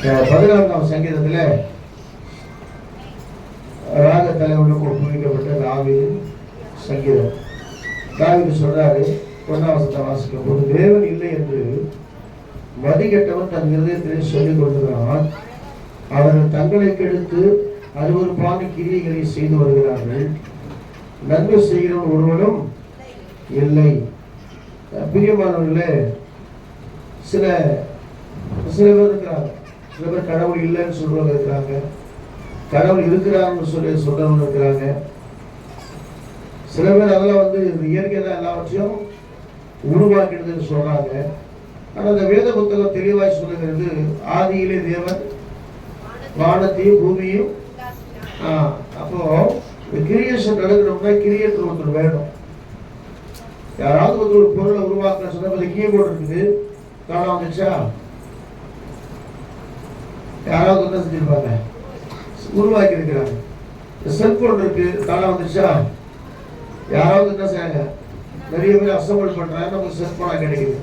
பதினான்காம் சங்கீதத்துல ராக தலைவனுக்கு ஒப்புவிக்கப்பட்ட தாவீது சங்கீதம். தாவீது சொல்றாரு ஒன்னாவசத்தை வாசிக்கும் போது தேவன் இல்லை என்று மதிகெட்டவன் தன் இருதயத்திலே சொல்லிக் கொள்கிறான் அவர்கள் தங்களை கெடுத்து அருவருப்பான கிரியைகளை செய்து வருகிறார்கள். நன்மை செய்கிறவன் ஒருவனும் இல்லை. பிரியமானவர்களே சில சில பேர் இருக்கிறாங்க. சில பேர் கடவுள் இல்லைன்னு சொல்றவங்க இருக்கிறாங்க. கடவுள் இருக்கிறாங்கன்னு சொல்லி சொல்றவங்க இருக்கிறாங்க. சில பேர் அதெல்லாம் வந்து இயற்கை தான் எல்லாவற்றையும் உருவாக்கிடுதுன்னு சொல்றாங்க. ஆனால் அந்த வேத புத்தகம் தெளிவாய் சொல்லுகிறது ஆதியிலே தேவன் வானத்தையும் பூமியும் ஆ, அப்போ கிரியேஷன் நடக்கணும்னா கிரியேட்டர் ஒருத்தர் வேணும். யாராவது வந்து ஒரு பொருளை உருவாக்குற சொன்ன கீபோர்டு இருக்குது. காணாம வந்துச்சா? யாராவது என்ன செஞ்சிருப்பாங்க உருவாக்கி இருக்கிறாங்க செல்போன் இருக்கு காலம் வந்துச்சா யாராவது என்ன செய்யாங்க நிறைய பேர் அசம்பிள் பண்றாங்க நமக்கு செல்போனா கிடைக்குது.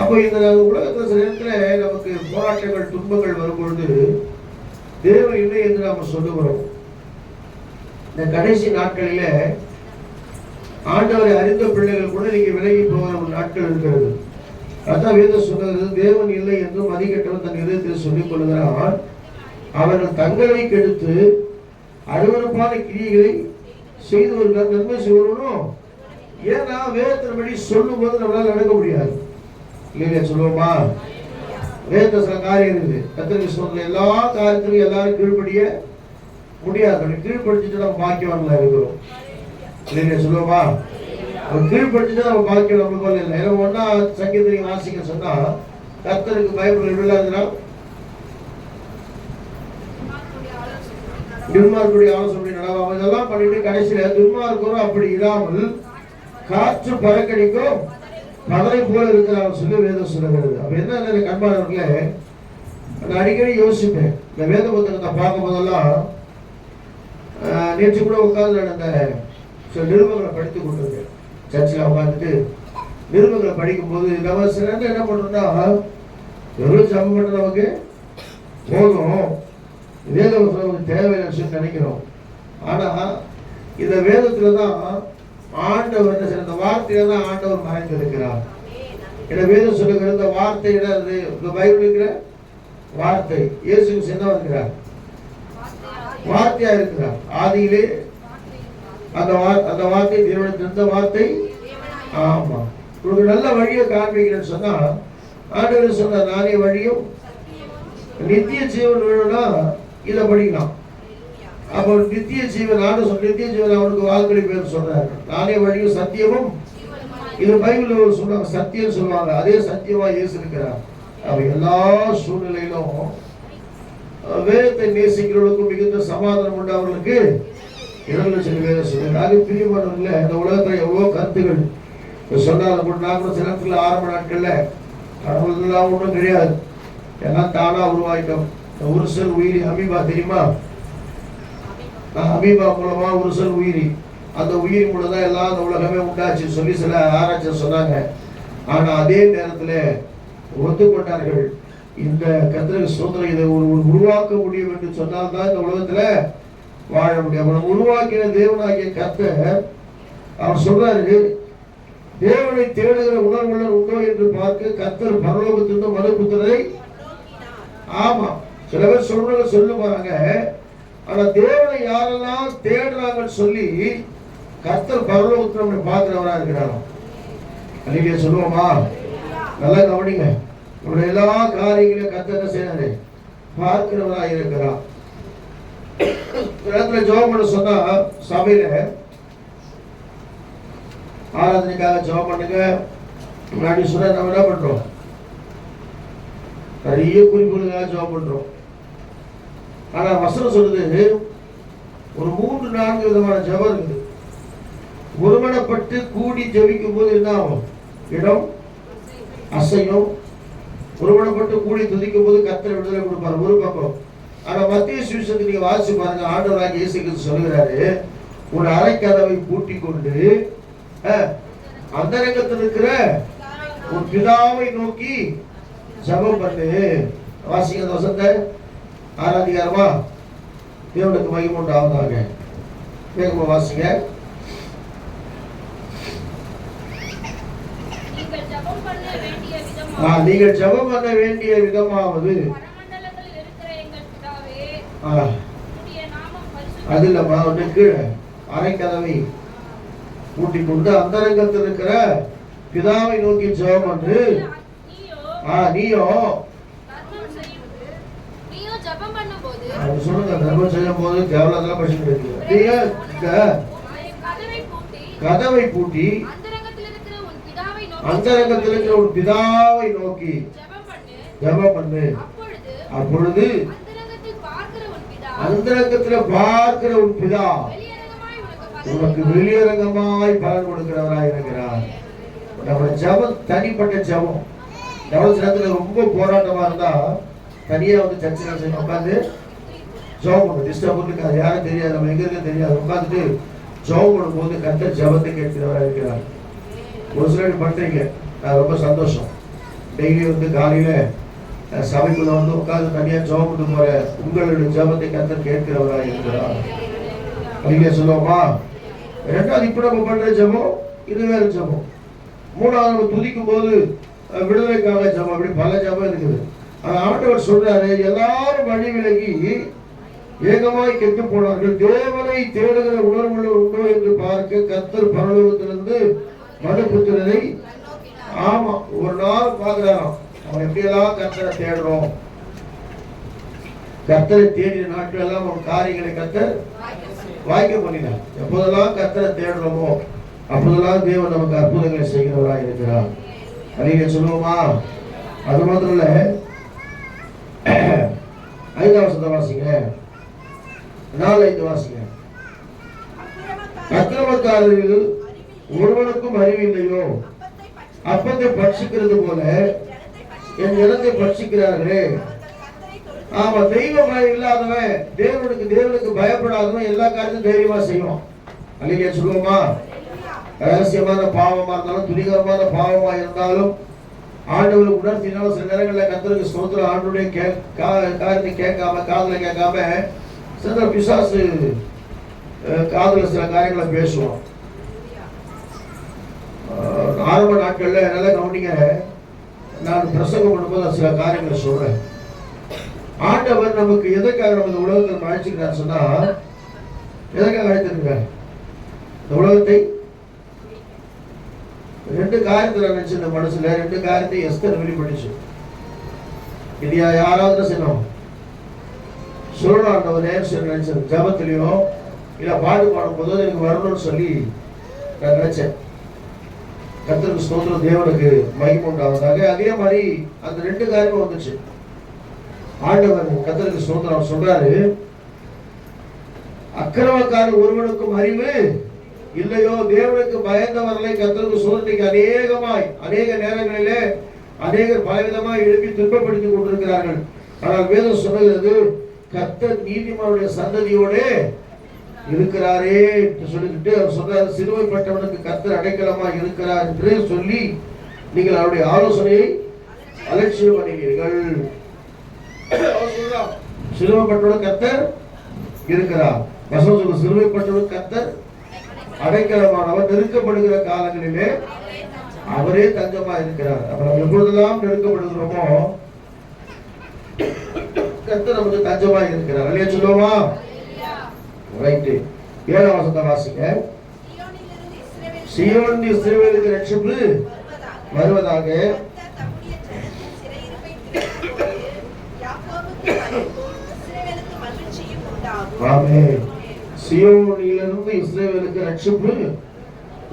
அப்போ இந்த உலகத்தில் சில நேரத்துல நமக்கு போராட்டங்கள் துன்பங்கள் வரும்பொழுது தேவ இல்லை என்று நாம் சொல்லுகிறோம். இந்த கடைசி நாட்களில் ஆண்டவரை அறிந்த பிள்ளைகள் கூட நீங்க விலகி போகிற ஒரு நாட்கள் இருக்கிறது. அதான் வேதம் சொன்னது தேவன் இல்லை என்றும் மதிக்கட்டவன் தன் இதயத்தில் சொல்லிக் கொள்கிறான் அவர்கள் தங்களை கெடுத்து அருவறுப்பான கிரியைகளை செய்து வருகிறார் நன்மை செய்வனும் ஏன்னா வேதத்தின்படி சொல்லும் போது நம்மளால் நடக்க முடியாது. இல்லையா சொல்லுவோமா? வேதத்துல சில காரியம் இருக்குது. கத்திரிக்கை சொல்ற எல்லா காரியத்திலையும் எல்லாரும் கீழ்படிய முடியாது. கீழ்படுத்திட்டு கீழ்ப்படுத்திட்டு நம்ம பாக்கியவான்களா இருக்கிறோம். இல்லையா சொல்லுவோமா? அவன் கீழ்ப்படுத்திட்டு நம்ம பாக்கியம் நம்மளுக்கு இல்லை. ஏன்னா ஒன்னா சங்கீதத்தை வாசிக்க சொன்னா கர்த்தருக்கு பைபிள் இல்லாதுன்னா துன்மார்க்குடைய ஆலோசனை நடவாம இதெல்லாம் பண்ணிட்டு கடைசியில துன்மார்க்கரும் அப்படி இல்லாமல் காற்று பறக்கடிக்கும் பதரை போல இருக்கிறார் சொல்லி வேதம் சொல்லுகிறது. அப்ப என்ன கண்பாளர்களே நான் அடிக்கடி யோசிப்பேன். இந்த வேத புத்தகத்தை பார்க்கும் போதெல்லாம் நேற்று கூட உட்கார்ந்து நான் சில நிருபங்களை படித்து கொண்டிருக்கேன் சர்ச்சில் உட்காந்துட்டு நிருபங்களை படிக்கும்போது நம்ம சில நேரத்துல என்ன பண்ணுறோம்னா எவ்வளோ ஜபம் பண்ணுறது நமக்கு? போதும். வேத நமக்கு தேவையான விஷயம் நினைக்கிறோம். ஆனால் இந்த வேதத்தில் தான் ஆண்டவர் என்ன செய்யற இந்த வார்த்தையில தான் ஆண்டவர் மறைந்திருக்கிறார். இந்த வேதம் சொல்லுகிற இந்த வார்த்தை என்னது இந்த பைபிள் இருக்கிற வார்த்தை. இயேசு கிறிஸ்து என்ன இருக்கிறார் வார்த்தையா இருக்கிறார். ஆதியிலே அந்த அந்த வார்த்தை தேவனுக்கு தந்த வார்த்தை? ஆமா. உங்களுக்கு நல்ல வழியை காண்பிக்கிறேன்னு சொன்னா ஆண்டவர் சொன்ன நானே வழியும் நித்திய ஜீவன் வேணும்னா இதை படிக்கலாம். அப்போ நித்திய ஜீவன் ஆண்டு சொல் நித்திய ஜீவன் அவனுக்கு வாழ்க்கை பேர் சொல்றாரு. நானே வழியும் சத்தியமும் இது பைபிள் சொல்லுவாங்க சத்தியம் சொல்லுவாங்க. அதே சத்தியமா இயேசு இருக்கிறார். அவ எல்லா சூழ்நிலையிலும் வேதத்தை நேசிக்கிறவர்களுக்கும் மிகுந்த சமாதானம் உண்டு அவர்களுக்கு. லட்சம் வேதம் சொல்லுங்க அது பிரியமானவர்கள இந்த உலகத்துல எவ்வளோ கருத்துகள். இப்ப சொன்னாலும் கூட நான் கூட சில நேரத்துல ஆரம்ப நாட்களில் கடவுள்லாம் ஒன்றும் கிடையாது. எல்லாம் தானாக உருவாயிட்டோம். ஒரு உருசல் உயிரி அமீபா தெரியுமா? நான் அமீபா மூலமா உருசல் உயிரி. அந்த உயிர் மூலம் தான் எல்லாம் அந்த உலகமே உண்டாச்சு சொல்லி சில ஆராய்ச்சி சொன்னாங்க. ஆனா அதே நேரத்துல ஒத்துக்கொண்டார்கள். இந்த கத்திரக சுதந்திரம் இதை ஒரு உருவாக்க முடியும் என்று சொன்னால் தான் இந்த உலகத்துல வாழ முடியும் அவனை உருவாக்கின தேவனாகிய கத்த அவர் சொல்றாரு தேவனை தேடுகிற உணர்வுள்ளர் உண்டோ என்று பார்க்க கத்தர் பரலோகத்திலிருந்து மனுபுத்திரரை ஆமா சில பேர் சொல்றவங்க சொல்லுவாங்க. போறாங்க ஆனா தேவனை யாரெல்லாம் தேடுறாங்கன்னு சொல்லி கத்தர் பரலோகத்தில் நம்மளை பார்க்கிறவரா இருக்கிறாராம். அன்னைக்கு சொல்லுவோமா? நல்லா கவனிங்க. உங்களுடைய எல்லா காரியங்களையும் கர்த்தர் என்ன செய்யறாரு பார்க்கிறவரா இருக்கிறான் இடத்துல ஜெபம் பண்ண சொன்னா சபையில ஆராதனைக்காக ஜெபம் பண்ணுங்க. முன்னாடி சொன்னா நம்ம என்ன பண்றோம்? நிறைய குறிப்புகளுக்காக ஜெபம் பண்றோம். ஆனா வசனம் சொல்லுது ஒரு மூன்று நான்கு விதமான ஜபம் இருக்குது. ஒருமனப்பட்டு கூடி ஜபிக்கும் போது என்ன ஆகும்? இடம் அசையும். ஒருமனப்பட்டு கூடி துதிக்கும் போது கத்தரை விடுதலை கொடுப்பாரு. ஒரு பக்கம் ஆனா மத்திய சுவிசத்தை நீங்க வாசிச்சு பாருங்க ஆண்டவராக இயேசு சொல்லுகிறாரு உன் அறைக்கதவை பூட்டி கொண்டு அஹ், அந்தரங்கத்தில் இருக்கிற உன் பிதாவை நோக்கி ஜெபம் பண்ணு. வாசிங்க அந்த வசனத்தை. ஆறாம் அதிகாரமா? தேவனுக்கு மகிமை உண்டாவதாக. வேகமா வாசிங்க. நீங்கள் ஜெபம் பண்ண வேண்டிய விதமாவது பரமண்டலங்களில் இருக்கிற எங்கள் பிதாவே ஆ, உம்முடைய நாமம் பரிசுத்தம் அது இல்லம்மா ஒன்று கீழே அரைக்கதவை பூட்டி கொண்டு அந்தரங்கத்தில் இருக்கிற பிதாவை நோக்கி ஜெபம் பண்ணு நீயோ ஆ நீயோ? தர்மம் அவங்க சொல்லுங்க தர்மம் செய்யும் போது கேவலத்தில் படிச்சுட்டு இருக்கு கதவை பூட்டி அந்தரங்கத்தில் இருக்கிற ஒரு பிதாவை நோக்கி ஜெபம் பண்ணு ஜெபம் பண்ணு. அப்பொழுது அப்பொழுது அந்தரங்கத்தில் பார்க்கிற உன் பிதா அந்தரங்கத்துல பார்க்கிற உன் பிதா உனக்கு வெளியரங்கமாய் பலன் கொடுக்கிறவராய் இருக்கிறார் நம்ம ஜெபம் தனிப்பட்ட ஜெபம். எவ்வளவு நேரத்துல ரொம்ப போராட்டமா இருந்தா தனியா வந்து சர்ச்சில் செய்ய உட்காந்து ஜெபம் பண்ணும். டிஸ்டர்ப் இருக்காது யாரும் தெரியாது. நம்ம எங்க இருக்க தெரியாது. உட்காந்துட்டு ஜெபம் பண்ணும்போது கர்த்தர் ஜெபத்தை கேட்கிறவராக இருக்கிறார் ஒரு சிலர் பண்றீங்க. அது ரொம்ப சந்தோஷம். டெய்லி வந்து காலையில சபைக்குள்ள வந்து உட்கார்ந்து தனியா ஜெபம் பண்ண உங்களுடைய ஜெபத்தை கத்தர் கேட்கிறவரா இருக்கிறார். நீங்க சொல்லுவோமா? ரெண்டாவது இப்ப நம்ம பண்ற ஜெபம் இது வேற ஜெபம். மூணாவது நம்ம துதிக்கும் போது விடுதலைக்காக ஜெபம் அப்படி பல ஜெபம் இருக்குது. ஆண்டவர் சொல்றாரு எல்லாரும் வழி விலகி ஏகமாய் கெட்டு போனார்கள். தேவனை தேடுகிற உணர்வுள்ள உண்டோ என்று பார்க்க கத்தர் பரலோகத்திலிருந்து மனுபுத்திரனை ஆமா ஒரு நாள் பார்க்கிறாராம். அவன் எப்படியெல்லாம் கத்தரை தேடுறோம்? கத்தரை தேடிய நாட்கள் எல்லாம் அவன் காரியங்களை கத்தர் வாய்க்க பண்ணினார். எப்போதெல்லாம் கத்தரை தேடுறோமோ அப்போதெல்லாம் தேவன் நமக்கு அற்புதங்களை செய்கிறவராக இருக்கிறார். அறிய சொல்லுவோமா? அது மாத்திரம் இல்ல ஐந்தாம் வருஷத்தை வாசிங்க. நாலு ஐந்து வாசிங்க. அக்கிரமக்காரர்கள் ஒருவனுக்கும் அறிவில்லையோ? அப்பத்தை பட்சிக்கிறது போல என் இலங்கை பட்சிக்கிறார்களே. ஆமா தெய்வ பயம் இல்லாதவன் தேவனுக்கு தேவனுக்கு பயப்படாதவன் எல்லா காரியத்தையும் தைரியமா செய்வான். அல்லையா சொல்லுவோமா? ரகசியமான பாவமா இருந்தாலும் துணிகரமான பாவமா இருந்தாலும் ஆண்டவர் உணர்த்தினாலும் சில நேரங்களில் கத்தருக்கு ஸ்தோத்திரம் ஆண்டுடைய கே கா- காரியத்தை கேட்காம காதல கேட்காம சில பிசாசு காதல சில காரியங்களை பேசுவோம் ஆரம்ப நாட்கள்ல நல்லா கவனிங்க. நான் பிரசங்கம் பண்ணும்போது சில காரியங்களை சொல்றேன். ஆண்டவர் நமக்கு எதற்காக நம்ம இந்த உலகத்தில் அழைச்சிக்கிறார் சொன்னா எதற்காக அழைத்திருக்கிறார் இந்த உலகத்தை? ரெண்டு காரியத்தில் நினைச்சு இந்த மனசுல. ரெண்டு காரியத்தை எஸ்தர் வெளிப்பட்டுச்சு. இது யாராவது செய்யணும்? சொல்லணும் ஆண்டவர் நேரம் நினைச்சது ஜபத்திலையோ இல்லை பாட்டு பாடும் போதோ எனக்கு வரணும்னு சொல்லி நான் நினைச்சேன். கர்த்தருக்கு ஸ்தோத்திரம். தேவனுக்கு மகிமை உண்டாவதாக. அதே மாதிரி அந்த ரெண்டு காரியமும் வந்துச்சு. ஆண்டவர் கர்த்தருக்கு ஸ்தோத்திரம் சொல்றாரு. அக்கிரமக்காரன் ஒருவனுக்கும் அறிவு இல்லையோ தேவனுக்கு பயந்தவர்களை கர்த்தருக்கு சோதனைக்கு அநேகமாய் அநேக நேரங்களிலே அநேகர் பலவிதமாய் எழுப்பி துன்பப்படுத்திக் கொண்டிருக்கிறார்கள். ஆனால் வேதம் சொல்லுகிறது கத்தர் நீதிமானுடைய சந்ததியோடே இருக்கிறாரே என்று சொல்லிக்கிட்டு அவர் சொல்றாரு சிறுமைப்பட்டவனுக்கு கர்த்தர் அடைக்கலமா இருக்கிறார் என்று சொல்லி நீங்கள் அவருடைய ஆலோசனையை அலட்சியம் அடைவீர்கள் அவர் கத்தர் சிறுமைப்பட்டவனுக்கு கர்த்தர் இருக்கிறார். வசனம் சொல்ல சிறுமைப்பட்டவனுக்கு கத்தர் அடைக்கலமானவர். நெருக்கப்படுகிற காலங்களிலே அவரே தஞ்சமா இருக்கிறார். அப்ப நம்ம எப்பொழுதெல்லாம் நெருக்கப்படுகிறோமோ கத்தர் நமக்கு தஞ்சமா இருக்கிறார். இல்லையா சொல்லுவோமா? ரைட்டு ஏழாம் வசந்த வாசிங்க. சியோன் இஸ்ரேவேலுக்கு ரட்சிப்பு வருவதாக. ஆமே. சியோனிலிருந்து இஸ்ரேவேலுக்கு ரட்சிப்பு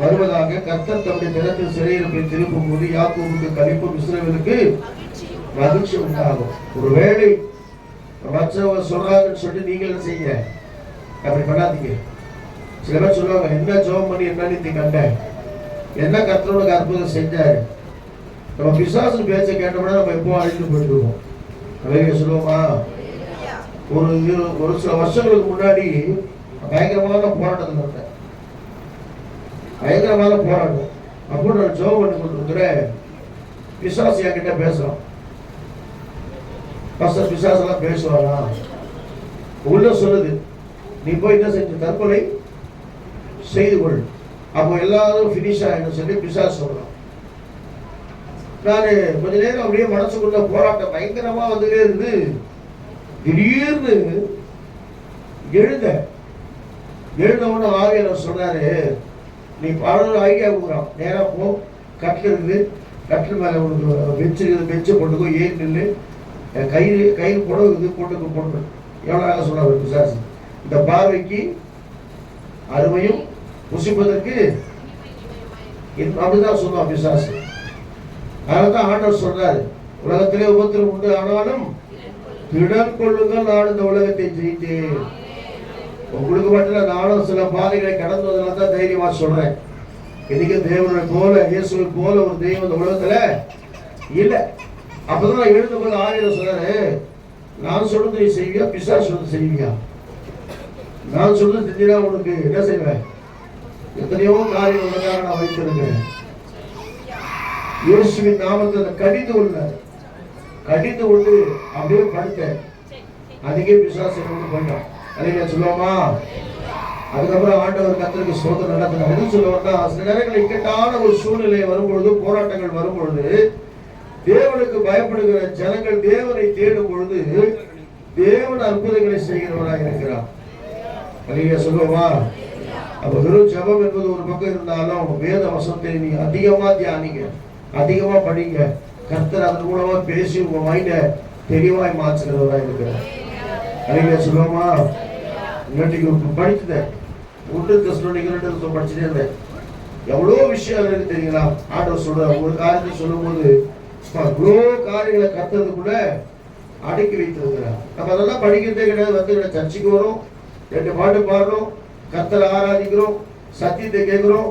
வருவதாக கர்த்தர் தம்முடைய நிலத்தில் சிறையிருப்பை திருப்பும் போது யாக்கோவுக்கு கழிப்பும் இஸ்ரேவேலுக்கு மகிழ்ச்சி உண்டாகும். ஒருவேளை மற்றவங்க சொல்றாங்கன்னு சொல்லிட்டு நீங்க செய்ய? அப்படி பண்ணாதீங்க. சில பேர் சொல்லுவாங்க என்ன ஜோம் பண்ணி என்ன நீ கண்ட என்ன கர்த்தரோட அற்புதம் செஞ்சாரு? நம்ம பிசாசு பேச்ச கேட்டோம்னா நம்ம எப்போ அழிந்து போயிட்டுருவோம் அவைக சொல்லுவோமா? ஒரு இரு- ஒரு சில வருஷங்களுக்கு முன்னாடி பயங்கரமான போராட்டத்தில் இருந்தேன் பயங்கரமான போராட்டம். அப்போ நான் ஜோம் பண்ணி கொடுத்துருக்குறேன். பிசாசு என்கிட்ட பேசுகிறோம் ஃபர்ஸ்ட் பிசாசெல்லாம் பேசுவாரா? உள்ள சொல்லுது. நீ போய் என்ன செஞ்சு தற்கொலை செய்து கொள். அப்போ எல்லாரும் ஃபினிஷ் ஆகிடும் சொல்லி பிசாஸ் சொல்கிறான் நான் கொஞ்ச நேரம் அப்படியே மனசுக்குள்ள போராட்டம் பயங்கரமாக வந்துட்டே இருந்து திடீர்னு எழுத எழுந்த உடனே சொன்னாரு நீ பல ஐடியா கொடுக்குறான். நேராக போ கட்டில் இருக்குது. கட்டில் மேலே உனக்கு பெஞ்சு இருக்குது. போட்டுக்கோ ஏன் நில்லு. என் கையில் கையில் புடவை இருக்குது. போட்டுக்கோ போட்டு எவ்வளோ நாளாக சொன்னார் பிசாசு. இந்த பார்வைக்கு அருமையும் புசிப்பதற்கு அப்படிதான் சொல்லுவான் பிசாசு. அதனால்தான் ஆண்டவர் சொல்றாரு உலகத்திலே உபத்திரம் உண்டு ஆனாலும் திடம் கொள்ளுங்கள் நான் இந்த உலகத்தை ஜெயித்தேன். உங்களுக்கு மட்டும் இல்ல, நானும் சில பாதைகளை கடந்து வந்ததுனால தான் தைரியமா சொல்றேன். இன்னைக்கு தேவனை போல இயேசுவை போல ஒரு தெய்வம் இந்த உலகத்துல இல்ல. அப்பதான் நான் எழுந்த போது ஆயிரம் சொல்றாரு நான் சொல்றது நீ செய்வியா பிசா சொல்றது செய்வியா? நான் சொல்ல செஞ்சினா உனக்கு என்ன செய்வேன்? எத்தனையோ காரியம் உனக்காக நான் வைத்திருக்கிறேன். இயேசுவின் நாமத்தில் கடிந்து உள்ளார் கடிந்து கொண்டு அப்படியே படுத்தேன். அதுக்கே விசுவாசம் கொண்டு போயிட்டான். அதையா சொல்லுவோமா? அதுக்கப்புறம் ஆண்டவர் கத்திரிக்கு சோதனை நடத்தினார். எது சொல்லுவோம்னா சில நேரங்கள் இக்கட்டான ஒரு சூழ்நிலை வரும்பொழுது போராட்டங்கள் வரும்பொழுது தேவனுக்கு பயப்படுகிற ஜனங்கள் தேவனை தேடும் பொழுது தேவன் அற்புதங்களை செய்கிறவராக இருக்கிறார். அலியா சொல்லுவா அப்போ வெறும் ஜபம் என்பது ஒரு பக்கம் இருந்தாலும் வேத வசத்தை நீங்கள் அதிகமா தியானிங்க அதிகமா படிங்க. கர்த்தர் அதன் மூலமா பேசி உங்கள் மைண்டை தெளிவாய் மாற்றுகிறவராக இருக்கிறார். அலியா சொல்லுவோமா இன்னைக்கு படிச்சுட்டேன் ஒன்று தஸ்லோனிக்கு ரெண்டு படிச்சுட்டே இருந்தேன். எவ்வளோ விஷயம் இருக்கு தெரியுங்களா ஆட்டோ சொல்ற ஒரு காரியத்தை சொல்லும்போது இவ்வளோ காரியங்களை கத்துறது கத்துறதுக்குள்ள அடுக்கி வைத்திருக்கிறார். நம்ம அதெல்லாம் படிக்கிறதே கிடையாது வந்து சர்ச்சைக்கு வரும். ரெண்டு பாட்டு பாடுறோம் கத்தலை ஆராதிக்கிறோம் சத்தியத்தை கேட்குறோம்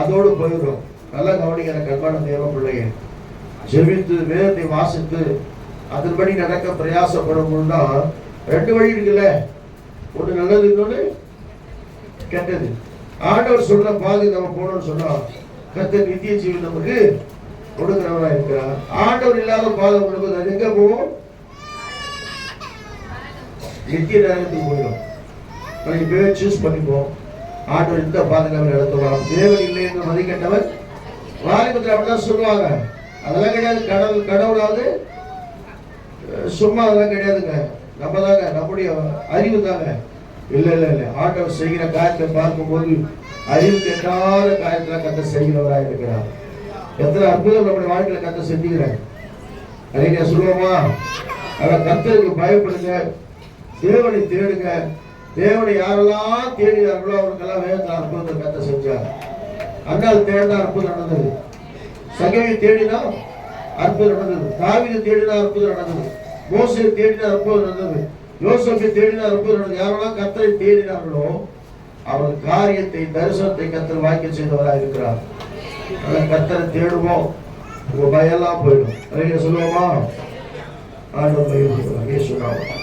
அதோடு போயிடுறோம். நல்லா கவனிக்கிற கண்பான தேவ பிள்ளைய. ஜெபித்து வேதத்தை வாசித்து அதன்படி நடக்க பிரயாசப்படும் ரெண்டு வழி இருக்குல்ல? ஒன்று நல்லது இன்னொன்று கெட்டது. ஆண்டவர் சொல்ற பாதி நம்ம போனோம்னு சொன்னா கத்த நித்திய ஜீவன் நமக்கு கொடுக்கிறவரா இருக்கிறார். ஆண்டவர் இல்லாத பாதை கொடுக்குது அது எங்க போவோம் நித்திய நேரத்துக்கு போயிடும். நம்ம பேர் சூஸ் பண்ணிப்போம் ஆண்டவர் இந்த பாதை நம்ம நடத்துவார் தேவன் இல்லை என்று மதிக்கட்டவர் வாலிபத்தில் அப்படிதான் சொல்லுவாங்க. அதெல்லாம் கிடையாது. கடவுள் கடவுளாவது சும்மா அதெல்லாம் கிடையாதுங்க. நம்ம தாங்க நம்முடைய அறிவு தாங்க. இல்லை இல்லை இல்லை. ஆண்டவர் செய்கிற காரியத்தை பார்க்கும்போது அறிவு கெட்டாத காரியத்துல கத்த செய்கிறவராக இருக்கிறார் எத்தனை அற்புதம் நம்முடைய வாழ்க்கையில் கத்த செஞ்சுக்கிறேன் அதை சொல்லுவோமா? அவன் கத்தருக்கு பயப்படுங்க. தேவனை தேடுங்க. தேவனை யாரெல்லாம் தேடினார்களோ அவருக்கெல்லாம் வேதத்தில் அற்புதத்தை கத்த செஞ்சார். அண்ணால் தேடினா அற்புதம் நடந்தது. சகையை தேடினா அற்புதம் நடந்தது. தாவீதை தேடினா அற்புதம் நடந்தது. மோசை தேடினா அற்புதம் நடந்தது. யோசப்பை தேடினா அற்புதம் நடந்தது. யாரெல்லாம் கத்தரை தேடினார்களோ அவர் காரியத்தை தரிசனத்தை கத்தர் வாக்கிய செய்தவராக இருக்கிறார். அந்த கத்தரை தேடுவோம். உங்க பயம்லாம் போயிடும். சொல்லுவோமா? ஆண்டு பயிர்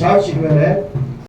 நாமம். சாட்சிக்கு மேல